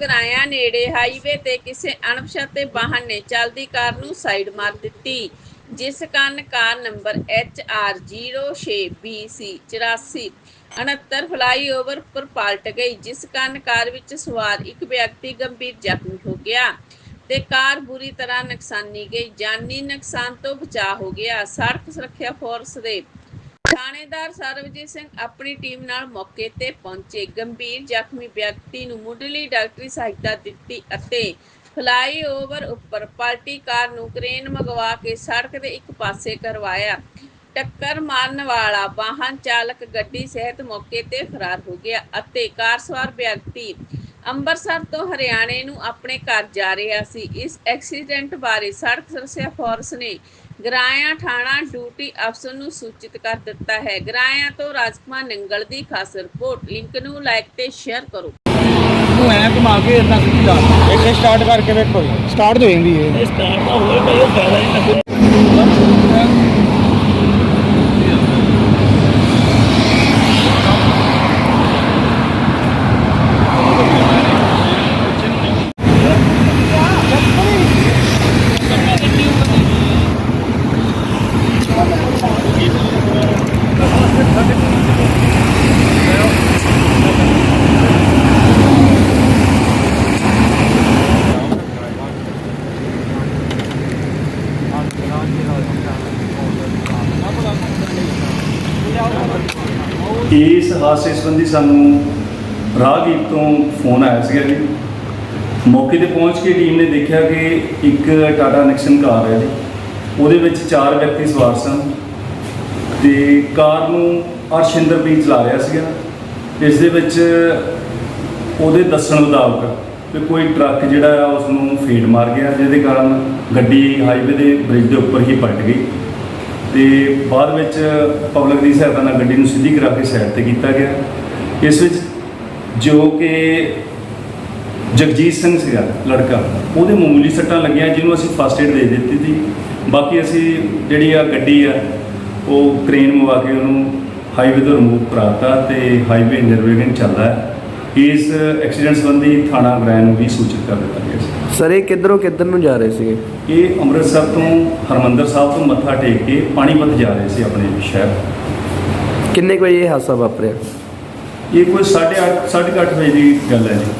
ਗਰਾਇਆ ਨੇੜੇ ਹਾਈਵੇ ਤੇ ਕਿਸੇ ਅਣਪਛਾਤੇ ਵਾਹਨ ਨੇ ਚੱਲਦੀ ਕਾਰ ਨੂੰ ਸਾਈਡ ਮਾਰ ਦਿੱਤੀ, ਜਿਸ ਕਾਰਨ ਕਾਰ ਨੰਬਰ HR06BC 84 69 ਫਲਾਈਓਵਰ ਉੱਪਰ ਪਲਟ ਗਈ, ਜਿਸ ਕਾਰਨ ਕਾਰ ਵਿੱਚ ਸਵਾਰ ਇੱਕ ਵਿਅਕਤੀ ਗੰਭੀਰ ਜ਼ਖਮੀ ਹੋ ਗਿਆ ਤੇ ਕਾਰ ਬੁਰੀ ਤਰ੍ਹਾਂ ਨੁਕਸਾਨੀ ਗਈ। ਜਾਨੀ ਨੁਕਸਾਨ ਤੋਂ ਬਚਾਅ ਹੋ ਗਿਆ। ਸੜਕ ਸੁਰੱਖਿਆ ਫੋਰਸ ਦੇ ਥਾਣੇਦਾਰ ਸਰਵਜੀਤ ਸਿੰਘ ਆਪਣੀ ਟੀਮ ਨਾਲ ਮੌਕੇ ਤੇ ਪਹੁੰਚੇ। ਗੰਭੀਰ ਜ਼ਖਮੀ ਵਿਅਕਤੀ ਨੂੰ ਮੁੱਢਲੀ ਡਾਕਟਰੀ ਸਹਾਇਤਾ ਦਿੱਤੀ ਅਤੇ ਫਲਾਈਓਵਰ ਉੱਪਰ ਪਲਟੀ ਕਾਰ ਨੂੰ ਕ੍ਰੇਨ ਮੰਗਵਾ ਕੇ ਸੜਕ ਦੇ ਇੱਕ ਪਾਸੇ ਕਰਵਾਇਆ। ਟੱਕਰ ਮਾਰਨ ਵਾਲਾ ਵਾਹਨ ਚਾਲਕ ਗੱਡੀ ਸਹਿਤ ਮੌਕੇ ਤੇ ਫਰਾਰ ਹੋ ਗਿਆ ਅਤੇ ਕਾਰ ਸਵਾਰ ਵਿਅਕਤੀ ਅੰਮ੍ਰਿਤਸਰ ਤੋਂ ਹਰਿਆਣੇ ਨੂੰ ਆਪਣੇ ਘਰ ਜਾ ਰਿਹਾ ਸੀ। ਇਸ ਐਕਸੀਡੈਂਟ ਬਾਰੇ ਸੜਕ ਸੁਰੱਖਿਆ ਫੋਰਸ ਨੇ ਗਰਾਇਆ ਥਾਣਾ ਡਿਊਟੀ ਅਫਸਰ ਨੂੰ ਸੂਚਿਤ ਕਰ ਦਿੱਤਾ ਹੈ। ਗਰਾਇਆ ਤੋਂ ਰਾਜਕੁਮਾਰ ਨੰਗਲ ਦੀ ਖਾਸ ਰਿਪੋਰਟ। ਲਿੰਕ ਨੂੰ ਲਾਈਕ ਤੇ ਸ਼ੇਅਰ ਕਰੋ। ਨੂੰ ਐ ਘੁਮਾ ਕੇ ਇਦਾਂ ਸਿੱਧੀ ਲਾ ਇੱਥੇ ਸਟਾਰਟ ਕਰਕੇ ਵੇਖੋ ਸਟਾਰਟ ਹੋ ਜਾਂਦੀ ਹੈ। ਇਹ ਸਟਾਰਟ ਤਾਂ ਹੋਏ ਭਾਈ ਉਹ ਫਾਇਦਾ ਹੀ ਨਹੀਂ ਇਸ ਹਾਦਸੇ ਸੰਬੰਧੀ ਸਾਨੂੰ ਰਾਹਗੀਰ ਤੋਂ ਫੋਨ ਆਇਆ ਸੀਗਾ ਜੀ। ਮੌਕੇ ਤੇ ਪਹੁੰਚ ਕੇ ਟੀਮ ਨੇ ਦੇਖਿਆ ਕਿ ਇੱਕ ਟਾਟਾ ਨੈਕਸਨ ਕਾਰ ਹੈ ਜੀ। ਉਹਦੇ ਵਿੱਚ ਚਾਰ ਵਿਅਕਤੀ ਸਵਾਰ ਸਨ ਤੇ ਕਾਰ ਨੂੰ ਅਰਸ਼ਿੰਦਰਪ੍ਰੀਤ ਚਲਾ ਰਿਹਾ ਸੀਗਾ। ਇਸ ਦੇ ਵਿੱਚ ਉਹਦੇ ਦੱਸਣ ਮੁਤਾਬਕ ਕਿ ਕੋਈ ਟਰੱਕ ਜਿਹੜਾ ਆ ਉਸ ਨੂੰ ਫੀਡ ਮਾਰ ਗਿਆ, ਜਿਹਦੇ ਕਾਰਨ ਗੱਡੀ ਹਾਈਵੇ ਦੇ ਬ੍ਰਿਜ ਦੇ ਉੱਪਰ ਹੀ ਪਲਟ ਗਈ। ਤੇ ਬਾਅਦ ਵਿੱਚ ਪਬਲਿਕ ਦੀ ਸਹਾਇਤਾ ਨਾਲ ਗੱਡੀ ਨੂੰ ਸਿੱਧੀ ਕਰਾ ਕੇ ਸਾਈਡ ਤੇ ਕੀਤਾ ਗਿਆ। ਇਸ ਵਿੱਚ ਜੋ ਕਿ ਜਗਜੀਤ ਸਿੰਘ ਸੀਗਾ, ਲੜਕਾ, ਉਹਦੇ ਮਾਮੂਲੀ ਸੱਟਾਂ ਲੱਗੀਆਂ, ਜਿਹਨੂੰ ਅਸੀਂ ਫਸਟ ਏਡ ਦੇ ਦਿੱਤੀ ਸੀ। ਬਾਕੀ ਅਸੀਂ ਜਿਹੜੀ ਆ ਗੱਡੀ ਆ, ਉਹ ਕ੍ਰੇਨ ਮੰਗਵਾ ਕੇ ਉਹਨੂੰ ਹਾਈਵੇ ਤੋਂ ਰਿਮੂਵ ਕਰਾਤਾ ਤੇ ਹਾਈਵੇ ਨਿਰਵਿਘਨ ਚੱਲਦਾ ਹੈ। ਇਸ ਐਕਸੀਡੈਂਟ ਸੰਬੰਧੀ ਥਾਣਾ ਗ੍ਰਹਿ ਨੂੰ ਵੀ ਸੂਚਿਤ ਕਰ ਦਿੱਤਾ ਗਿਆ ਸੀ। ਸਰ ਇਹ ਕਿੱਧਰੋਂ ਕਿੱਧਰ ਨੂੰ ਜਾ ਰਹੇ ਸੀਗੇ? ਇਹ ਅੰਮ੍ਰਿਤਸਰ ਤੋਂ ਹਰਮੰਦਰ ਸਾਹਿਬ ਤੋਂ ਮੱਥਾ ਟੇਕ ਕੇ ਪਾਣੀਪਤ ਜਾ ਰਹੇ ਸੀ ਆਪਣੇ ਸ਼ਹਿਰ। ਕਿੰਨੇ ਕੁ ਵਜੇ ਇਹ ਹਾਦਸਾ ਵਾਪਰਿਆ? ਇਹ ਕੋਈ 8:30 8:30 ਵਜੇ ਦੀ ਗੱਲ ਹੈ ਜੀ।